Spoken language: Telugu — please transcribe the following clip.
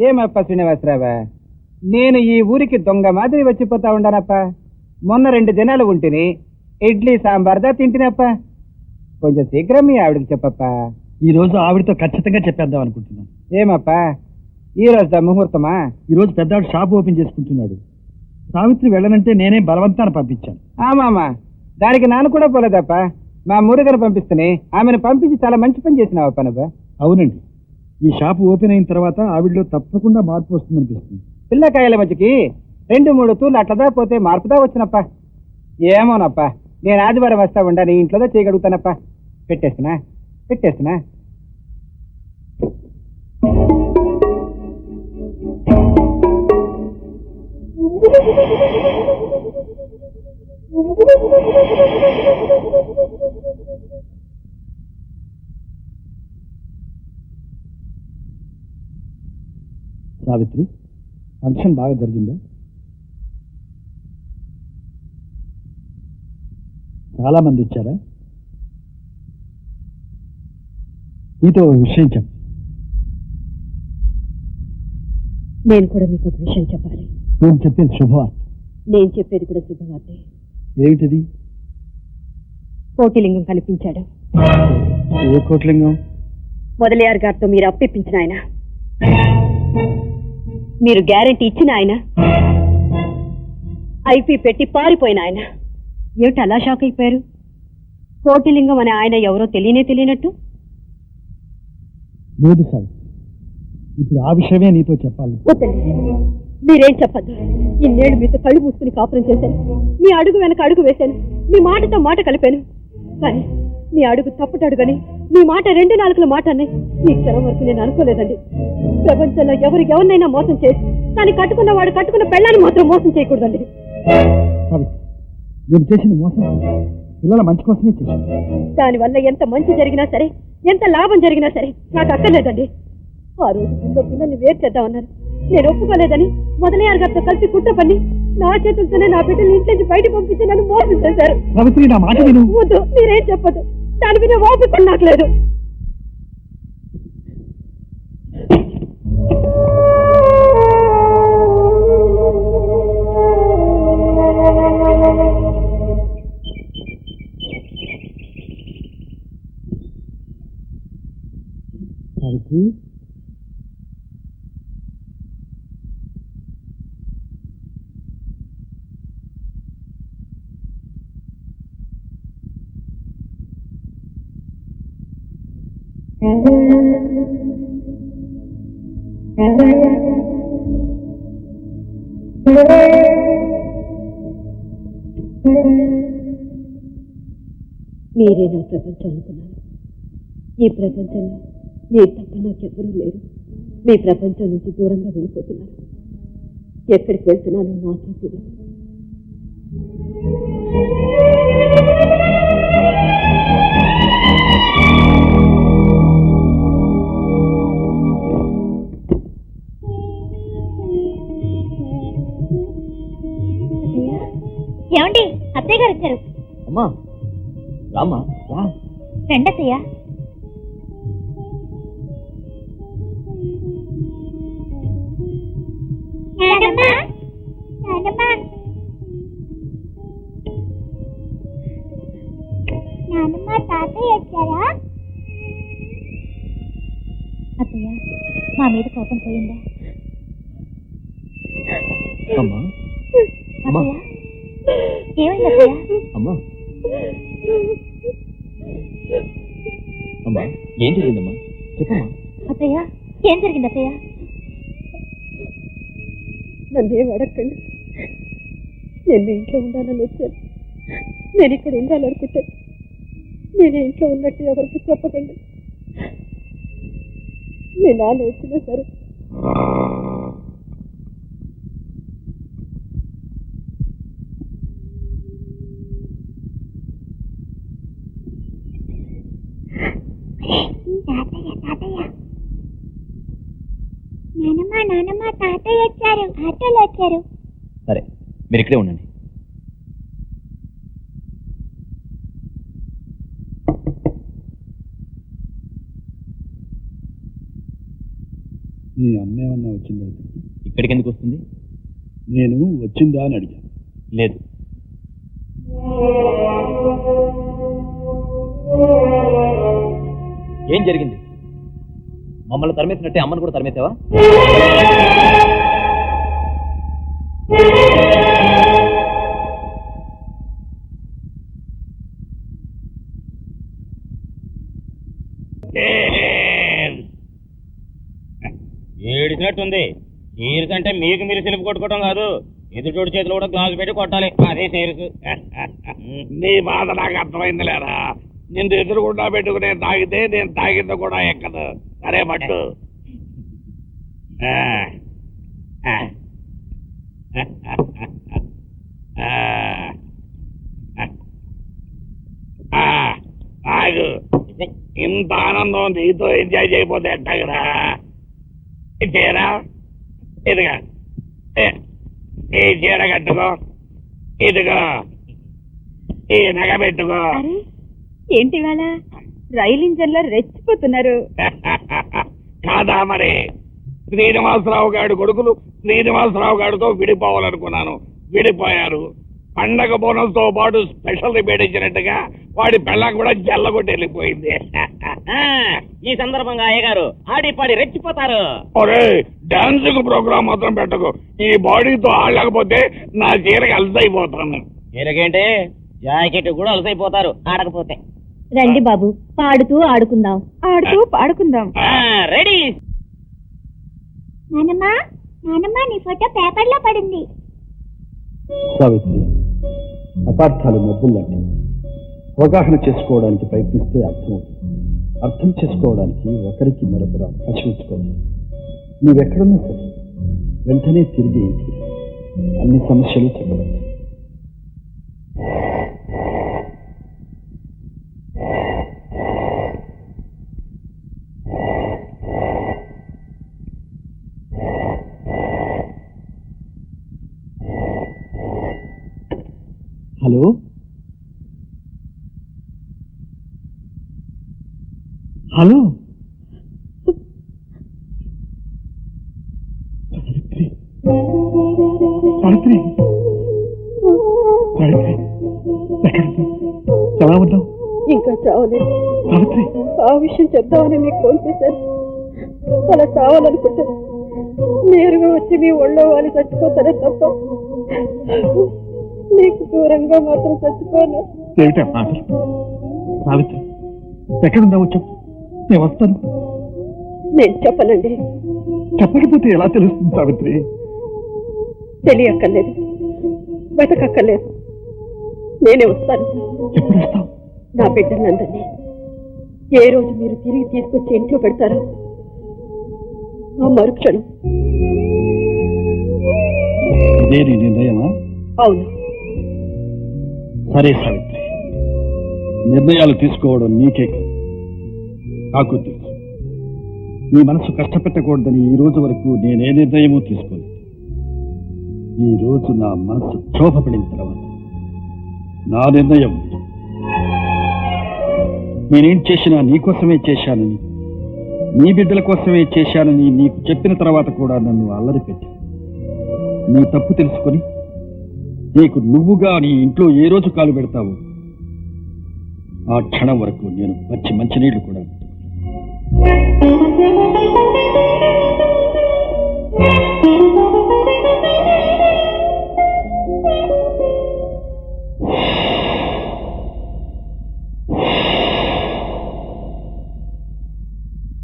ఏమప్ప శ్రీనివాసరావా? నేను ఈ ఊరికి దొంగ మాదిరి వచ్చిపోతా ఉండానప్ప. మొన్న రెండు దినాలు ఉంటిని ఇడ్లీ సాంబార్దా తింటినప్ప. కొంచెం శీఘ్రం మీ ఆవిడకి చెప్పప్ప. ఈ రోజు ఆవిడతో ఖచ్చితంగా చెప్పేద్దాం అనుకుంటున్నాను. ఏమప్ప? ఈ రోజు ముహూర్తమా? ఈ రోజు పెద్దాడు షాప్ ఓపెన్ చేసుకుంటున్నాడు. సావిత్రి వెళ్ళనంటే నేనే బలవంతాన పంపించాను. ఆమామా దానికి నాన్న కూడా పోలేదప్ప. మా మురుగను పంపిస్తేనే ఆమెను పంపించి చాలా మంచి పని చేసినావప్ప నువ్వు. అవునండి. ఈ షాప్ ఓపెన్ అయిన తర్వాత ఆవిడలో తప్పకుండా మార్పు వస్తుందనిపిస్తుంది. పిల్లకాయల మధ్యకి రెండు మూడు తూర్లు అట్లదా పోతే మార్పుదా వచ్చినప్ప? ఏమోనప్ప నేను ఆదివారం వస్తా ఉండా నీ ఇంట్లోదా చేయగలుగుతానప్ప? పెట్టేస్తున్నా పెట్టేస్తున్నా. సావిత్రి. ఫంక్షన్ బాగా జరిగిందా? చాలా మంది వచ్చారా ఓ విషయం చెప్పు నేను కూడా మీకు ఒక విషయం చెప్పాలి. నేను చెప్పేది శుభవార్త. నేను చెప్పేది కూడా శుభవార్తే. ఏమిటిది? కోటిలింగం కనిపించాడు. ఏ కోట్లింగం? మొదలయారు గారితో మీరు అప్పిప్పించిన ఆయన. మీరు గ్యారెంటీ ఇచ్చిన ఆయన. ఐపీ పెట్టి పారిపోయిన ఆయన. ఏమిటి అలా షాక్ అయిపోయారు? కోటిలింగం అనే ఆయన ఎవరో తెలియనే తెలియనట్టు? లేదు సావిత్రి ఇప్పుడు ఆ విషయమే నీతో చెప్పాలి. వద్దండి. మీరేం చెప్పద్దు. ఇన్నేళ్ళు మీతో కళ్ళు మూసుకుని కాపురం చేశాను. మీ అడుగు వెనక అడుగు వేశాను. మీ మాటతో మాట కలిపాను. కానీ మీ అడుగు తప్పటి అడుగని మీ మాట రెండు నాలుగుల మాట అన్నాయి ఈ క్షణం వరకు నేను అనుకోలేదండి. ప్రపంచంలో ఎవరు ఎవరినైనా మోసం చేసి కానీ కట్టుకున్న వాడు కట్టుకున్న పెళ్ళాన్ని మాత్రం మోసం చేయకూడదండి. నేను చేసిన మోసం పిల్లల మంచి కోసమే చేశాను దానివల్ల ఎంత మంచి జరిగినా సరే ఎంత లాభం జరిగినా సరే నాకు అక్కర్లేదండి. ఆ రోజు ముందు పిల్లల్ని వేరు చేద్దామన్నారు. నేను ఒప్పుకోలేదని మొదలయ్యారు గారితో కలిసి కుట్ర పని నా చేతులతోనే నా బిడ్డలు ఇంటి నుంచి బయట పంపించి నన్ను మోసం చేశారు. వద్దు మీరేం చెప్పదు దాని మీద ఓపిక నాకు లేదు మీరే నా ప్రపంచం అనుకున్నాను ఈ ప్రపంచంలో మీరు తప్ప నాకెవరూ లేరు. మీ ప్రపంచం నుంచి దూరంగా వెళ్ళిపోతున్నారు. ఎక్కడికి వెళ్తున్నానో నాకే తెలియదు. ఏమండి? అత్తయ్య గారు వచ్చారు. అమ్మా రామ్మా రా. రండి అత్తయ్య నానమ్మ నానమ్మ. నానమ్మ తాతయ్య వచ్చారా? అత్తయ్య మా మీద కోపం పోయిందా? అమ్మా అమ్మా. అత్తయ్య ఏమైంది అత్తయ్య? అమ్మా. అమ్మా ఏం జరిగిందమ్మా? చెప్పమ్మా. అత్తయ్య ఏం జరిగింది అత్తయ్య? నన్ను అడగండి నేను మీ ఇంట్లో ఉండాలని వచ్చాను. నేను ఇక్కడ ఉండాలనుకుంటే నేను ఇంట్లో ఉన్నట్టు ఎవరికి చెప్పకండి. మీ నాన్న వచ్చినా సరే తాతయ్య తాతయ్య నానమ్మ నానమ్మ తాతయ్య వచ్చారు. ఆటోలో వచ్చారు సరే మీరు ఇక్కడే ఉండండి. నీ అమ్మేమన్నా వచ్చిందా ఇక్కడికి? ఇక్కడికి ఎందుకు వస్తుంది? నేను వచ్చిందా అని అడిగాను. లేదు. ఏం జరిగింది? మమ్మల్ని తరిమేసినట్టే అమ్మని కూడా తరిమేసావా? ఏడిసినట్టుంది. సీరియస్ మీకు మీరు సెలుపు కొట్టుకోవడం కాదు. ఎదుటోడి చేతిలో కూడా గ్లాసు పెట్టి కొట్టాలి. అదే సీరియస్ నీ బాధ నాకు అర్థమైంది లేరా? నిన్ను ఎదురుగుండా పెట్టుకుని తాగితే నేను తాగింది కూడా ఎక్కదు. సరే మట్టు ఆ. ఆగు. ఇంత ఆనందం నీతో ఎంజాయ్ చేయకపోతే ఎట్టగరా? చీర? ఇదిగా. ఈ చీర కట్టుకో. ఇదిగో. ఈ నగ పెట్టుకో. ఏంటి వాళ్ళ రైలు ఇంజన్లో రెచ్చిపోతున్నారు. కాదా మరి? శ్రీనివాసరావు గారి కొడుకులు శ్రీనివాసరావు గారితో విడిపోవాలనుకున్నాను. విడిపోయారు. పండగ బోనస్తో పాటు స్పెషల్ రిపేట్ ఇచ్చినట్టుగా వాడి పెళ్ళం కూడా జల్లగొట్టి వెళ్ళిపోయింది. ఈ సందర్భంగా అయ్యగారు ఆడి పాడి రెచ్చిపోతారు. ఒరే డాన్స్కు ప్రోగ్రామ్ మాత్రం పెట్టకు. ఈ బాడీతో ఆడలేకపోతే నా చీరకి అలసైపోతాను. ఎరగేంటి? జాకెట్ కూడా అలసైపోతారు ఆడకపోతే. రండి బాబు పాడుతూ ఆడుకుందాం. ఆడుతూ పాడుకుందాం. రెడీ. నానమ్మా నానమ్మా నీ ఫోటో పేపర్లో పడింది. సావిత్రి అపార్థాలు మబ్బుల్లాంటివి. అవగాహన చేసుకోవడానికి ప్రయత్నిస్తే అర్థమవుతుంది. అర్థం చేసుకోవడానికి ఒకరికి మరొకరు అవకాశం ఇచ్చుకోవాలి. నువ్వెక్కడున్నా సరే వెంటనే తిరిగి ఇంటికి. అన్ని సమస్యలు చక్కబడతాయి సావిత్రి సావిత్రి ఎక్కడున్నావు ఎలా ఉన్నావు? ఇంకా చావలేదు. సావిత్రి ఆ విషయం చెప్దామని మీకు ఫోన్ చేశాను. అలా చావాలనుకుంటే నేరుగా వచ్చి మీ ఒళ్ళో వాళ్ళు చచ్చిపోతారే తప్ప నీకు దూరంగా మాత్రం చచ్చిపోను. ఏమిటా మాటలు? సావిత్రి ఎక్కడున్నావు చెప్పు. నేను వస్తాను. నేను చెప్పనండి. చెప్పకపోతే ఎలా తెలుస్తుంది సావిత్రి తెలియక్కర్లేదు. వెతకక్కర్లేదు నేనే వస్తాను. ఎప్పుడు వస్తావు? నా బిడ్డలందరినీ ఏ రోజు మీరు తిరిగి తీసుకొచ్చి ఇంట్లో పెడతారో ఆ మరుక్షణం. ఇదే నీ నిర్ణయమా? అవును. సరే సావిత్రి నిర్ణయాలు తీసుకోవడం నీకే కాదు. నాకు తెలుసు. నీ మనసు కష్టపెట్టకూడదని ఈ రోజు వరకు నేనే నిర్ణయమూ తీసుకోలేదు. ఈ రోజు నా మనసు క్షోభపడిన తర్వాత నా నిర్ణయం నేనేం చేసినా నీకోసమే చేశానని నీ బిడ్డల కోసమే చేశానని నీకు చెప్పిన తర్వాత కూడా నన్ను అల్లరి పెట్టావు. నీ తప్పు తెలుసుకొని నీకు నువ్వుగా నీ ఇంట్లో ఏ రోజు కాలు పెడతావు ఆ క్షణం వరకు నేను పచ్చి మంచినీళ్ళు కూడా